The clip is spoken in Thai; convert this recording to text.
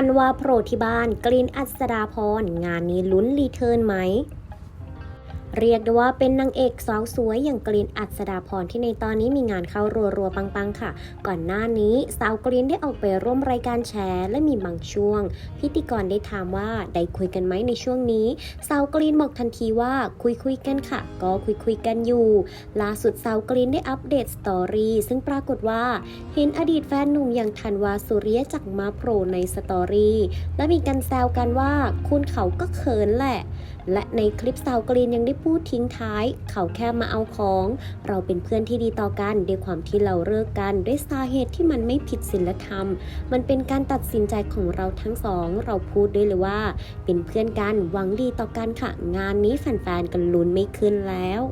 ธันวาโผล่ที่บ้าน กลินอัศดาพรงานนี้ลุ้นรีเทิร์นไหม เรียกได้ว่าเป็นนางเอกสาวสวยอย่างกรีนอัศดาพรที่ในตอนนี้มีงานเข้ารัวๆปังๆค่ะ ก่อนหน้านี้สาวกรีนได้ออกไปร่วมรายการแชร์ และมีบางช่วง พิธีกรได้ถามว่าได้คุยกันไหมในช่วงนี้สาวกรีนบอกทันทีว่าคุยคุยกันค่ะ ก็คุยคุยกันอยู่ ล่าสุดสาวกรีนได้อัปเดตสตอรี่ซึ่งปรากฏว่า เห็นอดีตแฟนหนุ่มอย่างธันวาสุริยะจากมาโผล่ในสตอรี่และมีการแซวกันว่าคุณเขาก็เขินแหละ และในคลิปสาวกรีนยังได้พูดทิ้งท้าย เขาแค่มาเอาของ เราเป็นเพื่อนที่ดีต่อกันด้วยความที่เราเลิกกัน ด้วยสาเหตุที่มันไม่ผิดศีลธรรม มันเป็นการตัดสินใจของเราทั้งสอง เราพูดด้วยเลยว่า เป็นเพื่อนกันหวังดีต่อกันค่ะ งานนี้แฟนๆกันลุ้นไม่ขึ้นแล้ว